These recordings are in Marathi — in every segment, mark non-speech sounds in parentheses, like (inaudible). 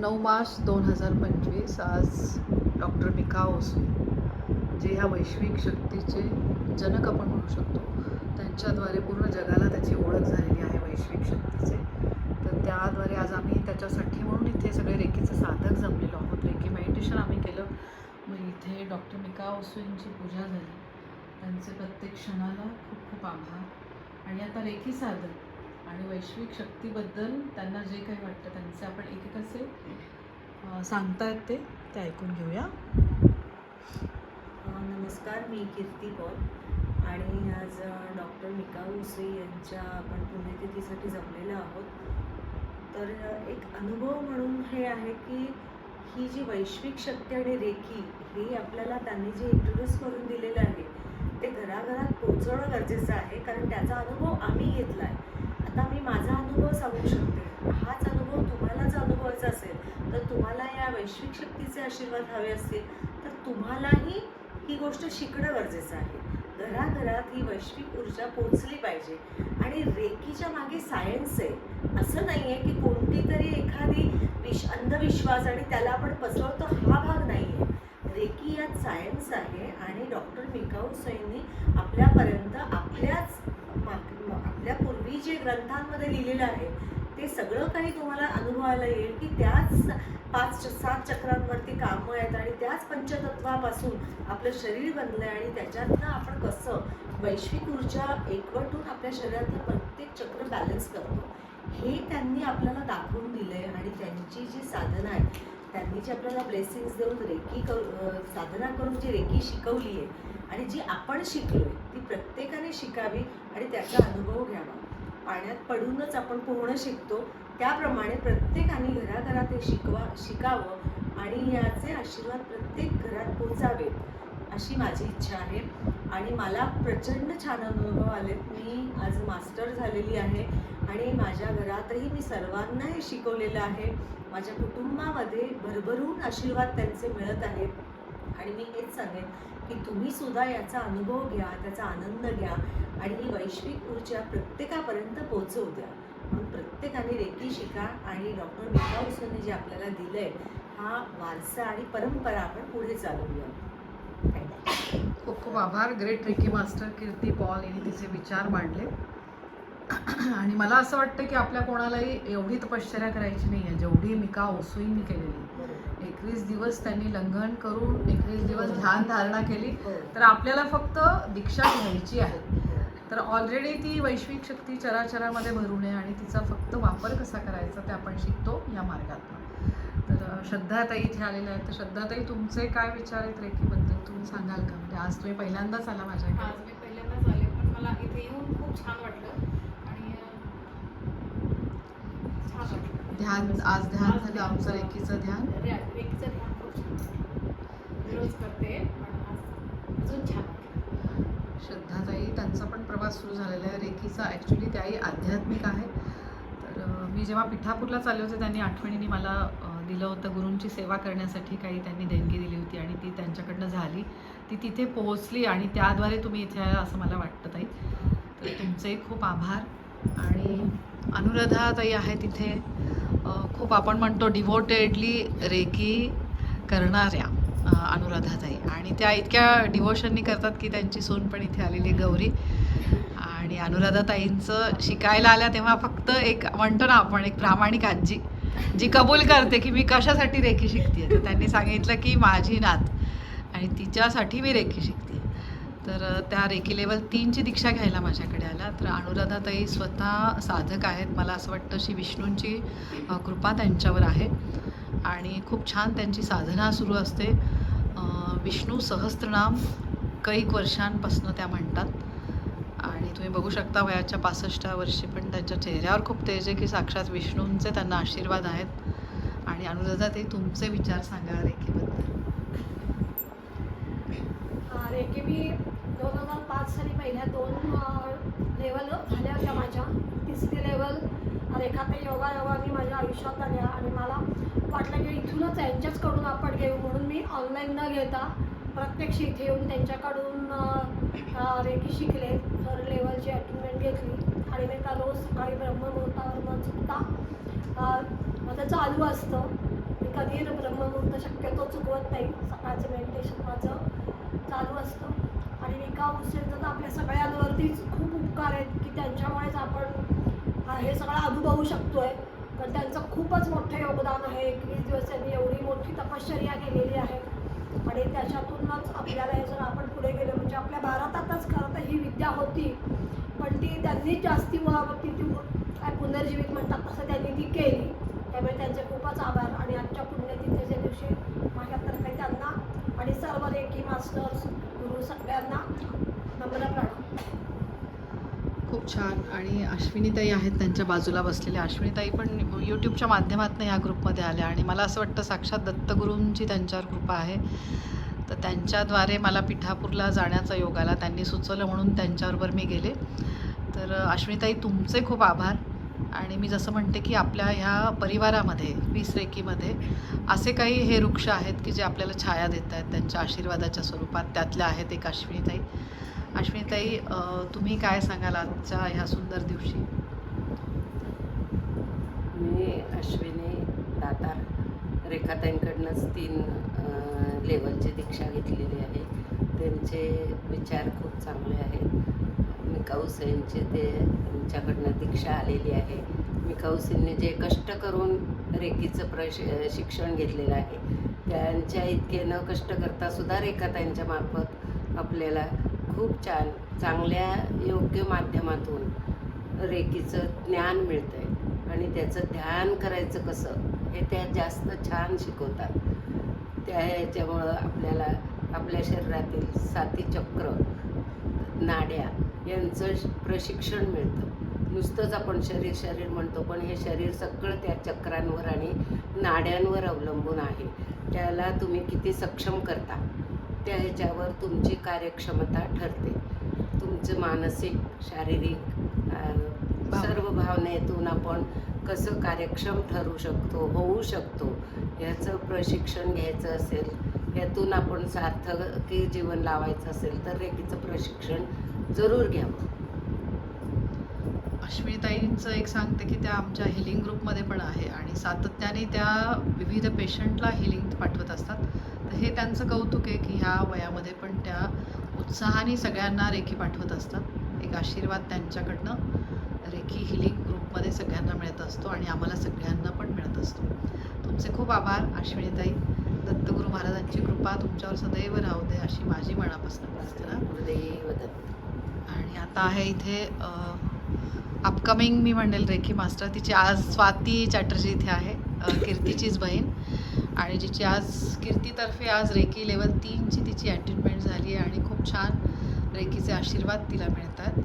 नऊ मार्च दोन हजार पंचवीस आज डॉक्टर मिका ओसू जे ह्या वैश्विक शक्तीचे जनक आपण म्हणू शकतो त्यांच्याद्वारे पूर्ण जगाला त्याची ओळख झालेली आहे वैश्विक शक्तीचे. तर त्याद्वारे आज आम्ही त्याच्यासाठी म्हणून इथे सगळे रेकीचे साधक जमलेलो आहोत. रेकी मेडिटेशन आम्ही केलं. मग इथे डॉक्टर मिका ओसू यांची पूजा झाली. त्यांचे प्रत्येक क्षणाला खूप खूप आभार. आणि आता रेकी साधक. आणि वैश्विक शक्तीबद्दल त्यांना जे काही वाटतं त्यांचे आपण एक एक असे सांगतायत ते ते ऐकून घेऊया. नमस्कार मी कीर्ती पॉल. आणि आज डॉक्टर मिका उसे यांच्या आपण पुण्यतिथीसाठी जमलेलो आहोत. तर एक अनुभव म्हणून हे आहे की ही जी वैश्विक शक्ती आणि रेखी ही आपल्याला त्यांनी जे इंट्रोड्यूस करून दिलेलं आहे ते घराघरात पोचवणं गरजेचं आहे. कारण त्याचा अनुभव आम्ही घेतला आहे आता मी माझा अनुभव सांगू शकते. हाच अनुभव तुम्हाला जर अनुभवायचा असेल तर तुम्हाला या वैश्विक शक्तीचे आशीर्वाद हवे असतील तर तुम्हालाही ही गोष्ट शिकणं गरजेचं आहे. घराघरात ही वैश्विक ऊर्जा पोचली पाहिजे. आणि रेकीच्या मागे सायन्स आहे. असं नाही आहे की कोणती तरी एखादी विश अंधविश्वास आणि त्याला आपण पसरवतो हा भाग नाही आहे रेकी यात सायन्स आहे आणि डॉक्टर मिकाऊ सैनी आपल्यापर्यंत आपल्याच मा- आपल्या पूर्वी जे ग्रंथांमध्ये लिहिलेलं आहे ते सगळं काही तुम्हाला अनुभवायला येईल की त्याच पाच सात चक्रांवरती कामं आहेत आणि त्याच पंचतत्वापासून आपलं शरीर बनलं आहे आणि त्याच्यातनं आपण कसं वैश्विक ऊर्जा एकवटून आपल्या शरीरातलं प्रत्येक चक्र बॅलन्स करतो हे त्यांनी आपल्याला दाखवून दिलं आहे आणि त्यांची जी साधना आहे त्यांनी जी आपल्याला ब्लेसिंग्स देऊन रेकी करू साधना करून जी रेकी शिकवली आहे आणि जी आपण शिकलोय ती प्रत्येकाने शिकावी आणि त्याचा अनुभव घ्यावा. पाण्यात पडूनच आपण पोहणं शिकतो त्याप्रमाणे प्रत्येकाने घराघरात हे शिकवा शिकावं आणि याचे आशीर्वाद प्रत्येक घरात पोचावेत अशी माझी इच्छा आहे. आणि मला प्रचंड छान अनुभव आले मी आज मास्टर झालेली आहे आणि माझ्या घरातही मी सर्वांना हे शिकवलेलं आहे. माझ्या कुटुंबामध्ये भरभरून आशीर्वाद त्यांचे मिळत आहेत. आणि मी हेच सांगेन की तुम्ही सुद्धा याचा अनुभव घ्या त्याचा आनंद घ्या आणि ही वैश्विक ऊर्जा प्रत्येकापर्यंत पोहोचवू द्या. म्हणून प्रत्येकाने रेकी शिका आणि डॉक्टर मिका उसूने जे आपल्याला दिलं आहे हा वारसा आणि परंपरा आपण पुढे चालवूया. खूप खूप आभार. Great reiki master Kirti Paul यांनी तिचे विचार मांडले. आणि मला असं वाटतं की आपल्या कोणालाही एवढी तपश्चर्या करायची नाही आहे. जेवढी मिका ओसुईंनी केलेली. एकवीस दिवस त्यांनी लंघन करून एकवीस दिवस ध्यान धारणा केली तर आपल्याला फक्त दीक्षा घ्यायची आहे. तर ऑलरेडी ती वैश्विक शक्ती चराचरामध्ये भरून आहे आणि तिचा फक्त वापर कसा करायचा ते आपण शिकतो या मार्गातून. तर श्रद्धाताई इथे आलेल्या आहेत. तर श्रद्धाताई तुमचे काय विचार आहेत रेकीबद्दल तुम्ही सांगाल का? म्हणजे आज तुम्ही पहिल्यांदाच आला माझ्याकडे. आज मी पहिल्यांदाच आले पण मला इथे येऊन खूप छान वाटलं. ध्यान आज ध्यान झालं आमचं रेकीचं ध्यान. छान रोज करते अजून श्रद्धाताई त्यांचा पण प्रवास सुरू झालेला आहे. रेकीचा ॲक्च्युली त्याही आध्यात्मिक आहे. तर मी जेव्हा पिठापूरला चालले होते त्यांनी आठवणीने मला दिलं होतं गुरूंची सेवा करण्यासाठी. काही त्यांनी देणगी दिली होती आणि ती त्यांच्याकडनं झाली. ती तिथे पोहोचली आणि त्याद्वारे तुम्ही इथे आला असं मला वाटतं ताई. तर तुमचे खूप आभार. आणि अनुराधाताई आहे तिथे. खूप आपण म्हणतो डिव्होटेडली रेकी करणाऱ्या अनुराधाताई आणि त्या इतक्या डिवोशननी करतात की त्यांची सून पण इथे आलेली आहे, गौरी. आणि अनुराधाताईंचं शिकायला आल्या तेव्हा फक्त एक म्हणतो ना आपण एक प्रामाणिक आजी जी कबूल करते की मी कशासाठी रेखी शिकते तर त्यांनी सांगितलं की माझी नात. आणि तिच्यासाठी मी रेखी शिकते तर त्या रेकी लेवल तीनची दीक्षा घ्यायला माझ्याकडे आल्या तर अनुराधाताई स्वतः साधक आहेत. मला असं वाटतं श्री विष्णूंची कृपा त्यांच्यावर आहे. आणि खूप छान त्यांची साधना सुरू असते. विष्णू सहस्त्रनाम कैक वर्षांपासून त्या म्हणतात. आणि तुम्ही बघू शकता वयाच्या पासष्टव्या वर्षी पण त्यांच्या चेहऱ्यावर खूप तेज आहे की साक्षात विष्णूंचे त्यांना आशीर्वाद आहेत. आणि अनुराधा ते तुमचे विचार सांगा रेखेबद्दल. रेखे मी दोन हजार पाच साली पहिल्या दोन लेवल झाल्या होत्या माझ्या. तिसरी लेवल रेखाते योगा योगाने माझ्या आयुष्यात आल्या आणि मला वाटलं की इथूनच यांच्याचकडून आपण घेऊ म्हणून मी ऑनलाईन न घेता प्रत्यक्ष इथे येऊन त्यांच्याकडून रेखी शिकले. थर्ड लेवलची अटेंडमेंट घेतली आणि मी त्या रोज सकाळी ब्रह्ममुहूर्तावर न चुकता माझं चालू असतं. मी कधी ब्रह्ममुहूर्त शक्यतो चुकवत नाही. सकाळचं मेडिटेशन माझं चालू असतं. आणि निका हुसेनचं तर आपल्या सगळ्यांवरतीच खूप उपकार आहेत की त्यांच्यामुळेच आपण हे सगळं अनुभवू शकतोय. पण त्यांचं खूपच मोठं योगदान आहे. एकवीस दिवस त्यांनी एवढी मोठी तपश्चर्या केलेली आहे. आणि त्याच्यातूनच आपल्याला हे जर आपण पुढे गेलो. म्हणजे आपल्या भारतातच खरं तर ही विद्या होती. पण ती त्यांनी जास्ती ती ती काय पुनर्जीवित म्हणतात तसं त्यांनी ती केली. त्यामुळे त्यांचे खूपच आभार. आणि आजच्या पुण्यतिथीचे दिवशी माझ्यातर्फे त्यांना आणि सर्व रेकी मास्टर्स नम्र खूप छान. आणि अश्विनीताई आहेत त्यांच्या बाजूला बसलेल्या अश्विनीताई पण यूट्यूबच्या माध्यमातून या ग्रुपमध्ये आल्या. आणि मला असं वाटतं साक्षात दत्तगुरूंची त्यांच्यावर कृपा आहे. तर त्यांच्याद्वारे मला पिठापूरला जाण्याचा योग आला. त्यांनी सुचवलं म्हणून त्यांच्याबरोबर मी गेले. तर अश्विनीताई तुमचे खूप आभार. आणि मी जसं म्हणते की आपल्या ह्या परिवारामध्ये वीस रेकीमध्ये असे काही हे वृक्ष आहेत की जे आपल्याला छाया देत आहेत त्यांच्या आशीर्वादाच्या स्वरूपात. त्यातल्या आहेत एक अश्विनीताई. अश्विनीताई तुम्ही काय सांगाल आजच्या ह्या सुंदर दिवशी? मी अश्विनी दातार रेखाताईंकडनंच तीन लेवलची दीक्षा घेतलेली आहे. त्यांचे विचार खूप चांगले आहेत. मिका यांचे ते तुमच्याकडनं दीक्षा आलेली आहे. मी हुसेनने जे कष्ट करून रेखीचं प्रश शिक्षण घेतलेलं आहे त्यांच्या इतके न कष्ट करता सुद्धा रेखाताईंच्या मार्फत आपल्याला खूप छान चांगल्या योग्य माध्यमातून रेखीचं ज्ञान मिळतं आहे आणि त्याचं ध्यान करायचं कसं हे त्या जास्त छान शिकवतात. त्या ह्याच्यामुळं आपल्याला आपल्या शरीरातील साती चक्र नाड्या यांचं प्रशिक्षण मिळतं. नुसतंच आपण शरीर शरीर म्हणतो पण हे शरीर सगळं त्या चक्रांवर आणि नाड्यांवर अवलंबून आहे. त्याला तुम्ही किती सक्षम करता त्या ह्याच्यावर तुमची कार्यक्षमता ठरते. तुमचं मानसिक शारीरिक सर्व भावनेतून आपण कसं कार्यक्षम ठरू शकतो होऊ शकतो ह्याचं प्रशिक्षण घ्यायचं असेल यातून आपण सार्थकी जीवन लावायचं असेल तर रेकीचं प्रशिक्षण जरूर घ्यावं अश्विनीताईंचं एक सांगते की त्या आमच्या हिलिंग ग्रुपमध्ये पण आहे आणि सातत्याने त्या विविध पेशंटला हिलिंग पाठवत असतात. तर हे त्यांचं कौतुक आहे की ह्या वयामध्ये पण त्या उत्साहाने सगळ्यांना रेखी पाठवत असतात. एक आशीर्वाद त्यांच्याकडनं रेखी हिलिंग ग्रुपमध्ये सगळ्यांना मिळत असतो आणि आम्हाला सगळ्यांना पण मिळत असतो. तुमचे खूप आभार अश्विनीताई. दत्तगुरू महाराजांची कृपा तुमच्यावर सदैव राहू दे अशी माझी मनापासून प्रार्थना. गुरुदेव दत्त. आणि आता आहे इथे अपकमिंग मी म्हणेल रेखी मास्टर. तिची आज स्वाती चॅटर्जी इथे आहे (coughs) कीर्तीचीच बहीण. आणि जिची आज कीर्तीतर्फे आज रेकी लेवल तीनची तिची अटेंडमेंट झाली आहे आणि खूप छान रेकीचे आशीर्वाद तिला मिळतात.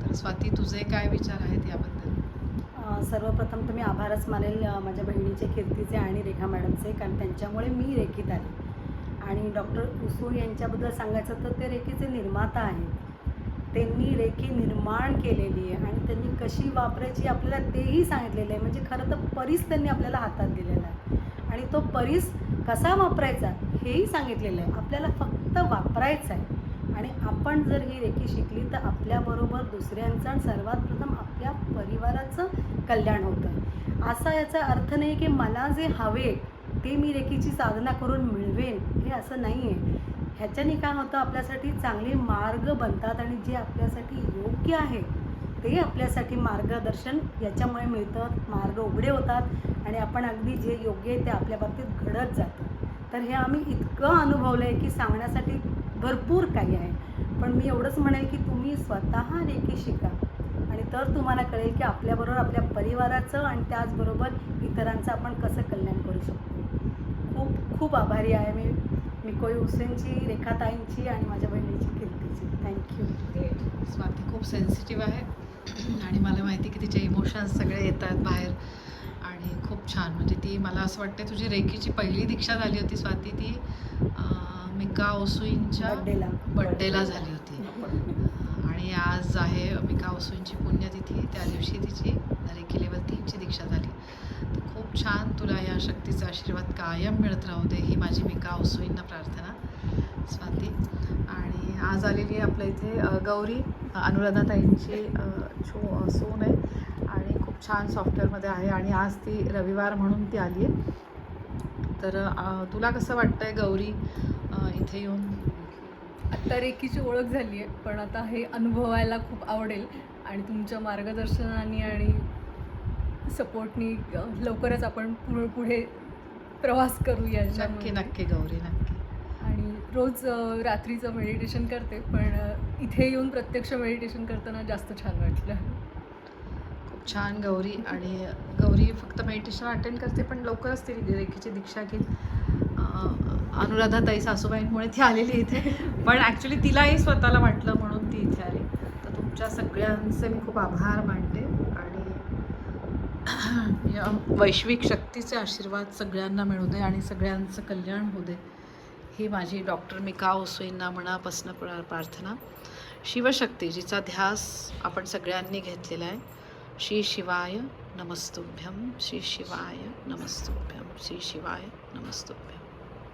तर स्वाती तुझे काय विचार आहेत याबद्दल? सर्वप्रथम मी आभारच मानेल माझ्या बहिणीचे कीर्तीचे आणि रेखा मॅडमचे कारण त्यांच्यामुळे मी रेखीत आले. आणि डॉक्टर उसू यांच्याबद्दल सांगायचं तर ते रेखीचे निर्माता आहेत. त्यांनी रेखी निर्माण केलेली आहे आणि त्यांनी कशी वापरायची आपल्याला तेही सांगितलेलं आहे. म्हणजे खरं तर परीस त्यांनी आपल्याला हातात दिलेला आहे. आणि तो परीस कसा वापरायचा हेही सांगितलेलं आहे. आपल्याला फक्त वापरायचं आहे. आणि आपण जर ही रेखी शिकली तर आपल्याबरोबर दुसऱ्यांचं आणि सर्वात प्रथम आपल्या परिवाराचं कल्याण होतं. असा याचा अर्थ नाही की मला जे हवे ते मी रेखीची साधना करून मिळवेन. हे असं नाही आहे ह्याच्याने काय होतं? आपल्यासाठी चांगले मार्ग बनतात आणि जे आपल्यासाठी योग्य आहे ते आपल्यासाठी मार्गदर्शन याच्यामुळे मिळतं मार्ग उघडे होतात आणि आपण अगदी जे योग्य आहे ते आपल्या बाबतीत घडत जातं. तर हे आम्ही इतकं अनुभवलं आहे की सांगण्यासाठी भरपूर काही आहे. पण मी एवढंच म्हणेल की तुम्ही स्वतः रेखी शिका. आणि तर तुम्हाला कळेल की आपल्याबरोबर आपल्या परिवाराचं आणि त्याचबरोबर इतरांचं आपण कसं कल्याण करू शकतो. खूप खूप आभारी आहे मी. मिकोई हुसेनची रेखाताईंची आणि माझ्या बहिणीची कीर्तीची. थँक्यू स्वाती खूप सेन्सिटिव्ह आहे. आणि मला माहिती की तिचे इमोशन्स सगळे येत आहेत बाहेर. आणि खूप छान. म्हणजे ती मला असं वाटते तुझी रेकीची पहिली दीक्षा झाली होती स्वाती. ती मिका ओसुईंच्या बड्डेला. झाली होती. आणि आज आहे मिका ओसुईंची पुण्यतिथी. त्या दिवशी तिची रेकी लेवल तीनची दीक्षा झाली. खूप छान तुला या शक्तीचा आशीर्वाद कायम मिळत राहू दे ही माझी मिका ओसुईंना प्रार्थना स्वाती. आणि आज आलेली आहे आपल्या इथे गौरी अनुराधाताईंची छो सोन सून आहे आणि खूप छान सॉफ्टवेअरमध्ये आहे आणि आज ती रविवार म्हणून ती आली आहे. तर तुला कसं वाटतं आहे गौरी इथे येऊन? आत्ता रेखीची ओळख झाली आहे पण आता हे अनुभवायला खूप आवडेल आणि तुमच्या मार्गदर्शनाने आणि सपोर्टनी लवकरच आपण पुढे पुढे प्रवास करू नक्की नक्की गौरी नक्की. आणि रोज रात्रीचं मेडिटेशन करते पण इथे येऊन प्रत्यक्ष मेडिटेशन करताना जास्त छान वाटलं. खूप छान गौरी. आणि गौरी फक्त मेडिटेशन अटेंड करते पण लवकरच ती रेखीची दीक्षा घेईल अनुराधाताई सासूबाईंमुळे ती आलेली इथे. पण ॲक्च्युली तिलाही स्वतःला वाटलं म्हणून ती इथे आली. तर तुमच्या सगळ्यांचे मी खूप आभार मानते. (clears throat) या वैश्विक शक्तीचे आशीर्वाद सगळ्यांना मिळू दे आणि सगळ्यांचं कल्याण होऊ दे. ही माझी डॉक्टर मिका ओसोईंना मनापासून प्रा- प्रार्थना. शिवशक्ती जिचा ध्यास आपण सगळ्यांनी घेतलेला आहे. श्री शिवाय नमस्तुभ्यम श्री शिवाय नमस्तुभ्यम श्री शिवाय नमस्तुभ्यम